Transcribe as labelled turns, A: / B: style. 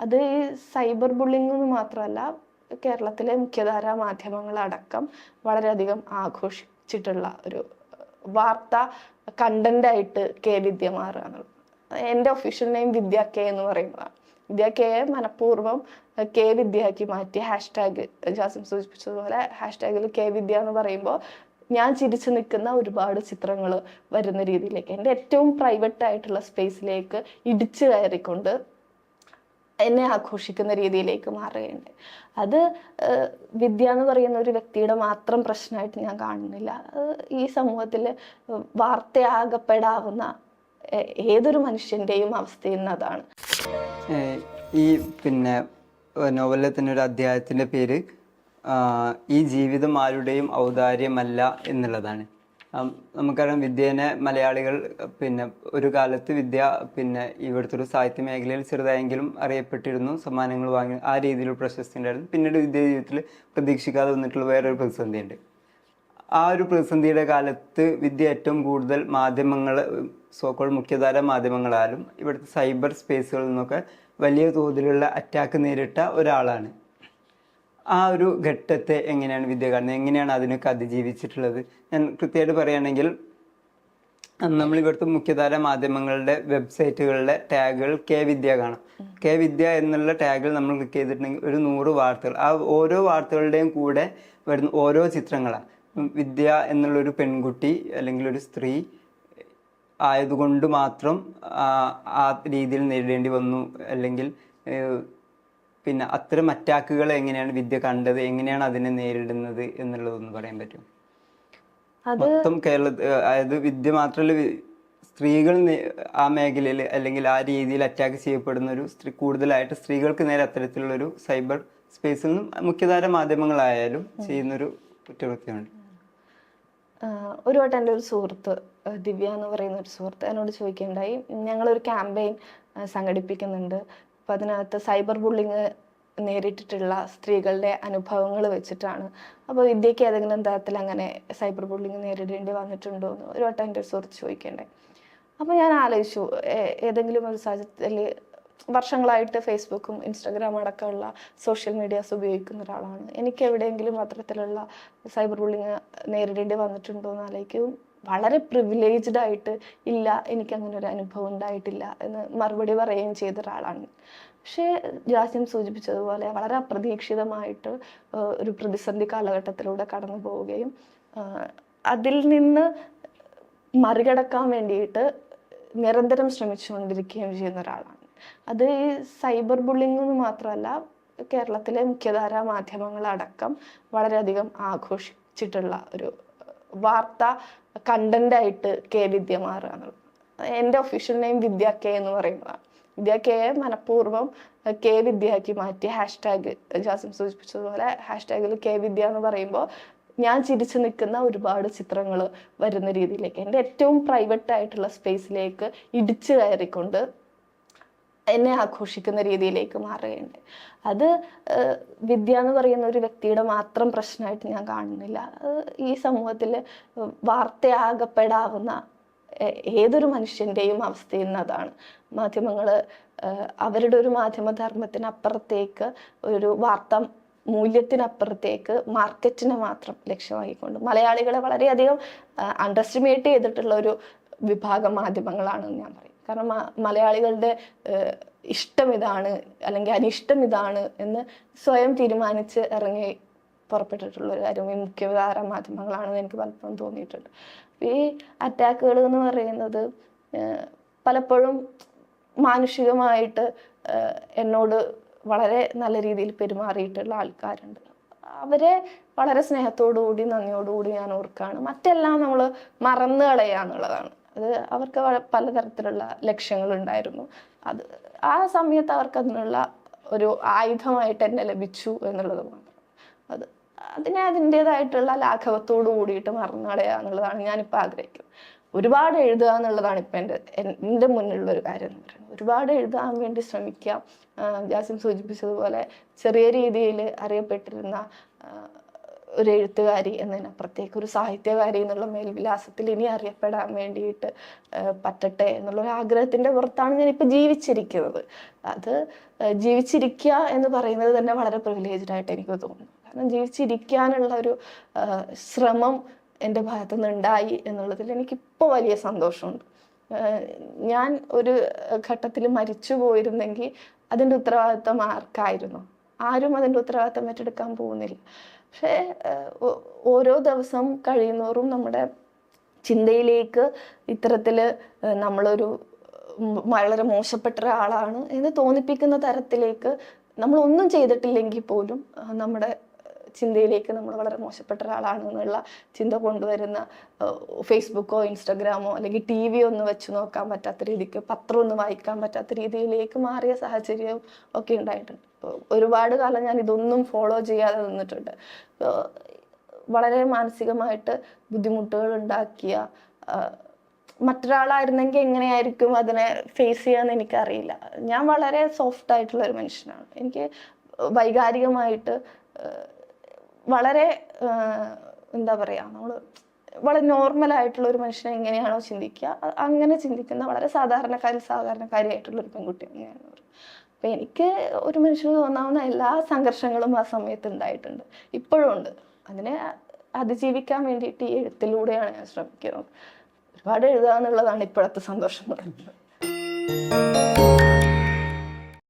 A: അത് ഈ cyber bullying എന്ന് മാത്രമല്ല കേരളത്തിലെ മുഖ്യധാരാ മാധ്യമങ്ങളടക്കം വളരെയധികം ആഘോഷിച്ചിട്ടുള്ള ഒരു വാർത്ത കണ്ടന്റ് ആയിട്ട് കെ വിദ്യ മാറുകയെന്നുള്ളത് എന്റെ ഒഫീഷ്യൽ നെയിം വിദ്യ കെ എന്ന് പറയുന്നതാണ് വിദ്യ കെ മനഃപൂർവം കെ വിദ്യയാക്കി മാറ്റി ഹാഷ്ടാഗ് ജാസിം സൂചിപ്പിച്ചതുപോലെ ഹാഷ്ടാഗിൽ കെ വിദ്യ എന്ന് പറയുമ്പോൾ ഞാൻ ചിരിച്ചു നിൽക്കുന്ന ഒരുപാട് ചിത്രങ്ങൾ വരുന്ന രീതിയിലേക്ക് എന്റെ ഏറ്റവും പ്രൈവറ്റ് ആയിട്ടുള്ള സ്പേസിലേക്ക് ഇടിച്ചു കയറിക്കൊണ്ട് എന്നെ ആഘോഷിക്കുന്ന രീതിയിലേക്ക് മാറുകയുണ്ട്. അത് വിദ്യ എന്ന് പറയുന്ന ഒരു വ്യക്തിയുടെ മാത്രം പ്രശ്നമായിട്ട് ഞാൻ കാണുന്നില്ല. ഈ സമൂഹത്തിൽ വാർത്തയാകപ്പെടാവുന്ന ഏതൊരു മനുഷ്യന്റെയും അവസ്ഥ
B: നിന്നതാണ് ഈ പിന്നെ നോവലിലെ തന്നെ ഒരു അധ്യായത്തിന്റെ പേര് ഈ ജീവിതം ആരുടെയും ഔദാര്യമല്ല എന്നുള്ളതാണ്. നമുക്കറിയാം വിദ്യേനെ മലയാളികൾ പിന്നെ ഒരു കാലത്ത് വിദ്യ പിന്നെ ഇവിടുത്തെ ഒരു സാഹിത്യ മേഖലയിൽ ചെറുതായെങ്കിലും അറിയപ്പെട്ടിരുന്നു സമ്മാനങ്ങൾ വാങ്ങി ആ രീതിയിലുള്ള പ്രശസ്തി ഉണ്ടായിരുന്നു പിന്നീട് വിദ്യ ജീവിതത്തിൽ പ്രതീക്ഷിക്കാതെ വന്നിട്ടുള്ള വേറൊരു പ്രതിസന്ധിയുണ്ട്. ആ ഒരു പ്രതിസന്ധിയുടെ കാലത്ത് വിദ്യ ഏറ്റവും കൂടുതൽ മാധ്യമങ്ങൾ സോക്കോൾ മുഖ്യധാര മാധ്യമങ്ങളാലും ഇവിടുത്തെ സൈബർ സ്പേസുകളിൽ നിന്നൊക്കെ വലിയ തോതിലുള്ള അറ്റാക്ക് നേരിട്ട ഒരാളാണ്. ആ ഒരു ഘട്ടത്തെ എങ്ങനെയാണ് വിദ്യ കാണുന്നത്? എങ്ങനെയാണ് അതിനൊക്കെ അതിജീവിച്ചിട്ടുള്ളത്? ഞാൻ കൃത്യമായിട്ട് പറയുകയാണെങ്കിൽ നമ്മൾ ഇവിടുത്തെ മുഖ്യധാര മാധ്യമങ്ങളുടെ വെബ്സൈറ്റുകളുടെ ടാഗുകൾ കെ വിദ്യ കാണാം. കെ വിദ്യ എന്നുള്ള ടാഗിൽ നമ്മൾ ക്ലിക്ക് ചെയ്തിട്ടുണ്ടെങ്കിൽ ഒരു നൂറ് വാർത്തകൾ ആ ഓരോ വാർത്തകളുടെയും കൂടെ വരുന്ന ഓരോ ചിത്രങ്ങളാണ്. വിദ്യ എന്നുള്ളൊരു പെൺകുട്ടി അല്ലെങ്കിൽ ഒരു സ്ത്രീ ആയതുകൊണ്ട് മാത്രം ആ രീതിയിൽ നേരിടേണ്ടി വന്നു. അല്ലെങ്കിൽ പിന്നെ അത്തരം അറ്റാക്കുകൾ എങ്ങനെയാണ് വിദ്യ കണ്ടത്? എങ്ങനെയാണ് അതിനെ നേരിടുന്നത് എന്നുള്ളതൊന്ന് പറയാൻ പറ്റും മൊത്തം കേരള അതായത് വിദ്യ മാത്രമല്ല സ്ത്രീകൾ ആ മേഖലയിൽ അല്ലെങ്കിൽ ആ രീതിയിൽ അറ്റാക്ക് ചെയ്യപ്പെടുന്ന ഒരു സ്ത്രീ കൂടുതലായിട്ട് സ്ത്രീകൾക്ക് നേരെ അത്തരത്തിലുള്ള ഒരു സൈബർ സ്പേസിൽ നിന്നും മുഖ്യധാര മാധ്യമങ്ങളായാലും ചെയ്യുന്നൊരു കുറ്റകൃത്യമുണ്ട്.
A: ഒരു വട്ടം എന്റെ ഒരു സുഹൃത്ത് ദിവ്യ എന്ന് പറയുന്ന ഒരു സുഹൃത്ത് എന്നോട് ചോദിക്കുകയുണ്ടായി. ഞങ്ങളൊരു ക്യാമ്പയിൻ സംഘടിപ്പിക്കുന്നുണ്ട്. അപ്പം അതിനകത്ത് സൈബർ ബുള്ളിങ് നേരിട്ടിട്ടുള്ള സ്ത്രീകളുടെ അനുഭവങ്ങൾ വെച്ചിട്ടാണ്. അപ്പോൾ വിദ്യയ്ക്ക് ഏതെങ്കിലും തരത്തിൽ അങ്ങനെ സൈബർ ബുള്ളിങ് നേരിടേണ്ടി വന്നിട്ടുണ്ടോ എന്ന് ഒരു വട്ടം എന്റെ സുഹൃത്ത് ചോദിക്കണ്ടേ. അപ്പോൾ ഞാൻ ആലോചിച്ചു ഏതെങ്കിലും ഒരു സാഹചര്യത്തിൽ വർഷങ്ങളായിട്ട് ഫേസ്ബുക്കും ഇൻസ്റ്റാഗ്രാം അടക്കമുള്ള സോഷ്യൽ മീഡിയാസ് ഉപയോഗിക്കുന്ന ഒരാളാണ്. എനിക്ക് എവിടെയെങ്കിലും അത്തരത്തിലുള്ള സൈബർ ബുള്ളിങ് നേരിടേണ്ടി വന്നിട്ടുണ്ടോ എന്ന് ആലോചിക്കും. വളരെ പ്രിവിലേജ്ഡ് ആയിട്ട് ഇല്ല എനിക്ക് അങ്ങനെ ഒരു അനുഭവം ഉണ്ടായിട്ടില്ല എന്ന് മറുപടി പറയുകയും ചെയ്ത ഒരാളാണ്. പക്ഷേ ജാസ്യം സൂചിപ്പിച്ചതുപോലെ വളരെ അപ്രതീക്ഷിതമായിട്ട് ഒരു പ്രതിസന്ധി കാലഘട്ടത്തിലൂടെ കടന്നു പോവുകയും അതിൽ നിന്ന് മറികടക്കാൻ വേണ്ടിയിട്ട് നിരന്തരം ശ്രമിച്ചുകൊണ്ടിരിക്കുകയും ചെയ്യുന്ന ഒരാളാണ്. അത് ഈ സൈബർ ബുള്ളിംഗ് എന്ന് മാത്രമല്ല കേരളത്തിലെ മുഖ്യധാരാ മാധ്യമങ്ങളടക്കം വളരെയധികം ആഘോഷിച്ചിട്ടുള്ള ഒരു വാർത്ത കണ്ടന്റായിട്ട് കെ വിദ്യ മാറുകയാണ് എന്റെ ഒഫീഷ്യൽ നെയിം വിദ്യ കെ എന്ന് പറയുന്നതാണ്. വിദ്യ കെ മനഃപൂർവം കെ വിദ്യയാക്കി മാറ്റി ഹാഷ്ടാഗ് ജാസിം സൂചിപ്പിച്ചതുപോലെ ഹാഷ്ടാഗിൽ കെ വിദ്യ എന്ന് പറയുമ്പോൾ ഞാൻ ചിരിച്ചു നിൽക്കുന്ന ഒരുപാട് ചിത്രങ്ങൾ വരുന്ന രീതിയിലേക്ക് എന്റെ ഏറ്റവും പ്രൈവറ്റ് ആയിട്ടുള്ള സ്പേസിലേക്ക് ഇടിച്ചു കയറിക്കൊണ്ട് എന്നെ ആഘോഷിക്കുന്ന രീതിയിലേക്ക് മാറുകയുണ്ട്. അത് വിദ്യ എന്ന് പറയുന്ന ഒരു വ്യക്തിയുടെ മാത്രം പ്രശ്നമായിട്ട് ഞാൻ കാണുന്നില്ല. ഈ സമൂഹത്തിൽ വാർത്തയാകപ്പെടാവുന്ന ഏതൊരു മനുഷ്യന്റെയും അവസ്ഥയിൽ നിന്ന് അതാണ്. മാധ്യമങ്ങൾ അവരുടെ ഒരു മാധ്യമധർമ്മത്തിനപ്പുറത്തേക്ക് ഒരു വാർത്ത മൂല്യത്തിനപ്പുറത്തേക്ക് മാർക്കറ്റിനെ മാത്രം ലക്ഷ്യമാക്കിക്കൊണ്ട്. മലയാളികളെ വളരെയധികം അണ്ടർസ്റ്റിമേറ്റ് ചെയ്തിട്ടുള്ള ഒരു വിഭാഗം മാധ്യമങ്ങളാണെന്ന് ഞാൻ പറയും. കാരണം മലയാളികളുടെ ഇഷ്ടം ഇതാണ് അല്ലെങ്കിൽ അനിഷ്ടം ഇതാണ് എന്ന് സ്വയം തീരുമാനിച്ച് ഇറങ്ങി പുറപ്പെട്ടിട്ടുള്ള ഒരു കാര്യം ഈ മുഖ്യധാര മാധ്യമങ്ങളാണെന്ന് എനിക്ക് പലപ്പോഴും തോന്നിയിട്ടുണ്ട്. ഈ അറ്റാക്കുകൾ എന്ന് പറയുന്നത് പലപ്പോഴും മാനുഷികമായിട്ട് എന്നോട് വളരെ നല്ല രീതിയിൽ പെരുമാറിയിട്ടുള്ള ആൾക്കാരുണ്ട്. അവരെ വളരെ സ്നേഹത്തോടുകൂടി നന്ദിയോടുകൂടി ഞാൻ ഓർക്കാണ്. മറ്റെല്ലാം നമ്മൾ മറന്നു കളയുക എന്നുള്ളതാണ്. അത് അവർക്ക് പലതരത്തിലുള്ള ലക്ഷ്യങ്ങളുണ്ടായിരുന്നു. അത് ആ സമയത്ത് അവർക്ക് അതിനുള്ള ഒരു ആയുധമായിട്ട് എന്നെ ലഭിച്ചു എന്നുള്ളത് മാത്രം. അത് അതിനെ അതിന്റെതായിട്ടുള്ള ലാഘവത്തോടു കൂടിയിട്ട് മറന്നടയുക എന്നുള്ളതാണ് ഞാനിപ്പോൾ ആഗ്രഹിക്കുന്നത്. ഒരുപാട് എഴുതുക എന്നുള്ളതാണ് ഇപ്പം എന്റെ എന്റെ മുന്നിലുള്ള ഒരു കാര്യം എന്ന് പറയുന്നത്. ഒരുപാട് എഴുതാൻ വേണ്ടി ശ്രമിക്കാം. ജാസിൻ ജാസിം സൂചിപ്പിച്ചതുപോലെ ചെറിയ രീതിയിൽ അറിയപ്പെട്ടിരുന്ന ഒരു എഴുത്തുകാരി എന്നതിനപ്പുറത്തേക്ക് ഒരു സാഹിത്യകാരി എന്നുള്ള മേൽവിലാസത്തിൽ ഇനി അറിയപ്പെടാൻ വേണ്ടിയിട്ട് പറ്റട്ടെ പറ്റട്ടെ എന്നുള്ളൊരു ആഗ്രഹത്തിന്റെ പുറത്താണ് ഞാനിപ്പോൾ ജീവിച്ചിരിക്കുന്നത്. അത് ജീവിച്ചിരിക്കുക എന്ന് പറയുന്നത് തന്നെ വളരെ പ്രിവിലേജ്ഡ് ആയിട്ട് എനിക്ക് തോന്നുന്നു. കാരണം ജീവിച്ചിരിക്കാനുള്ള ഒരു ശ്രമം എന്റെ ഭാഗത്തു നിന്നുണ്ടായി എന്നുള്ളതിൽ എനിക്കിപ്പോൾ വലിയ സന്തോഷമുണ്ട്. ഞാൻ ഒരു ഘട്ടത്തിൽ മരിച്ചു പോയിരുന്നെങ്കിൽ അതിന്റെ ഉത്തരവാദിത്തം ആർക്കായിരുന്നു? ആരും അതിന്റെ ഉത്തരവാദിത്തം ഏറ്റെടുക്കാൻ പോകുന്നില്ല. പക്ഷേ ഓരോ ദിവസം കഴിയുന്നോറും നമ്മുടെ ചിന്തയിലേക്ക് ഇത്തരത്തിൽ നമ്മളൊരു വളരെ മോശപ്പെട്ട ഒരാളാണ് എന്ന് തോന്നിപ്പിക്കുന്ന തരത്തിലേക്ക് നമ്മൾ ഒന്നും ചെയ്തിട്ടില്ലെങ്കിൽ പോലും നമ്മുടെ ചിന്തയിലേക്ക് നമ്മൾ വളരെ മോശപ്പെട്ട ഒരാളാണ് എന്നുള്ള ചിന്ത കൊണ്ടുവരുന്ന ഫേസ്ബുക്കോ ഇൻസ്റ്റഗ്രാമോ അല്ലെങ്കിൽ ടി വി ഒന്ന് വെച്ച് നോക്കാൻ പറ്റാത്ത രീതിക്ക് പത്രം ഒന്ന് വായിക്കാൻ പറ്റാത്ത രീതിയിലേക്ക് മാറിയ സാഹചര്യം ഒക്കെ ഉണ്ടായിട്ടുണ്ട്. ഒരുപാട് കാലം ഞാൻ ഇതൊന്നും ഫോളോ ചെയ്യാതെ നിന്നിട്ടുണ്ട്. വളരെ മാനസികമായിട്ട് ബുദ്ധിമുട്ടുകൾ ഉണ്ടാക്കിയ മറ്റൊരാളായിരുന്നെങ്കിൽ എങ്ങനെയായിരിക്കും അതിനെ ഫേസ് ചെയ്യാന്ന് എനിക്കറിയില്ല. ഞാൻ വളരെ സോഫ്റ്റ് ആയിട്ടുള്ള ഒരു മനുഷ്യനാണ്. എനിക്ക് വൈകാരികമായിട്ട് വളരെ എന്താ പറയുക നമ്മൾ വളരെ നോർമൽ ആയിട്ടുള്ള ഒരു മനുഷ്യനെ എങ്ങനെയാണോ ചിന്തിക്കുക അങ്ങനെ ചിന്തിക്കുന്ന വളരെ സാധാരണക്കാരി സാധാരണക്കാരിയായിട്ടുള്ള ഒരു പെൺകുട്ടി പറയും അപ്പം എനിക്ക് ഒരു മനുഷ്യന് തോന്നാവുന്ന എല്ലാ സംഘർഷങ്ങളും ആ സമയത്ത് ഉണ്ടായിട്ടുണ്ട്. ഇപ്പോഴും ഉണ്ട്. അതിനെ അതിജീവിക്കാൻ വേണ്ടിയിട്ട് ഈ എഴുത്തിലൂടെയാണ് ഞാൻ ശ്രമിക്കുന്നത്. ഒരുപാട് എഴുതുക എന്നുള്ളതാണ് ഇപ്പോഴത്തെ സന്തോഷം പറയുന്നത്.